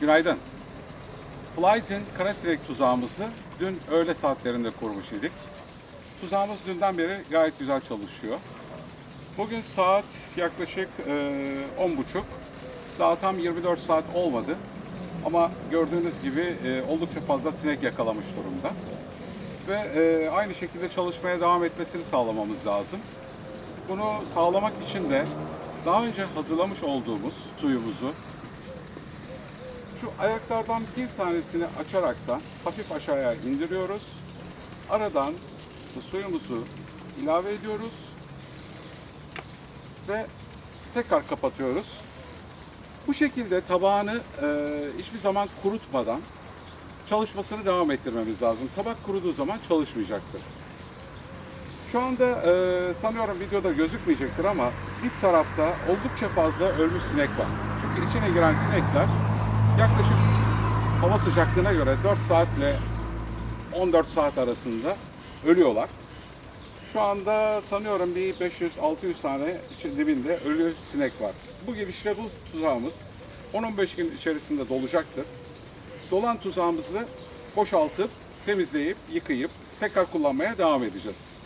Günaydın. Flyz'in kara sinek tuzağımızı dün öğle saatlerinde kurmuş idik. Tuzağımız dünden beri gayet güzel çalışıyor. Bugün saat yaklaşık e, 10.30. Daha tam 24 saat olmadı. Ama gördüğünüz gibi e, oldukça fazla sinek yakalamış durumda. Ve e, aynı şekilde çalışmaya devam etmesini sağlamamız lazım. Bunu sağlamak için de daha önce hazırlamış olduğumuz suyumuzu şu ayaklardan bir tanesini açaraktan hafif aşağıya indiriyoruz. Aradan suyumuzu ilave ediyoruz. Ve tekrar kapatıyoruz. Bu şekilde tabağını e, hiçbir zaman kurutmadan çalışmasını devam ettirmemiz lazım. Tabak kuruduğu zaman çalışmayacaktır. Şu anda e, sanıyorum videoda gözükmeyecektir ama bir tarafta oldukça fazla ölmüş sinek var. Çünkü içine giren sinekler yaklaşık hava sıcaklığına göre 4 saatle 14 saat arasında ölüyorlar. Şu anda sanıyorum bir 500-600 tane dibinde ölü sinek var. Bu gidişle bu tuzağımız 10-15 gün içerisinde dolacaktır. Dolan tuzağımızı boşaltıp, temizleyip, yıkayıp tekrar kullanmaya devam edeceğiz.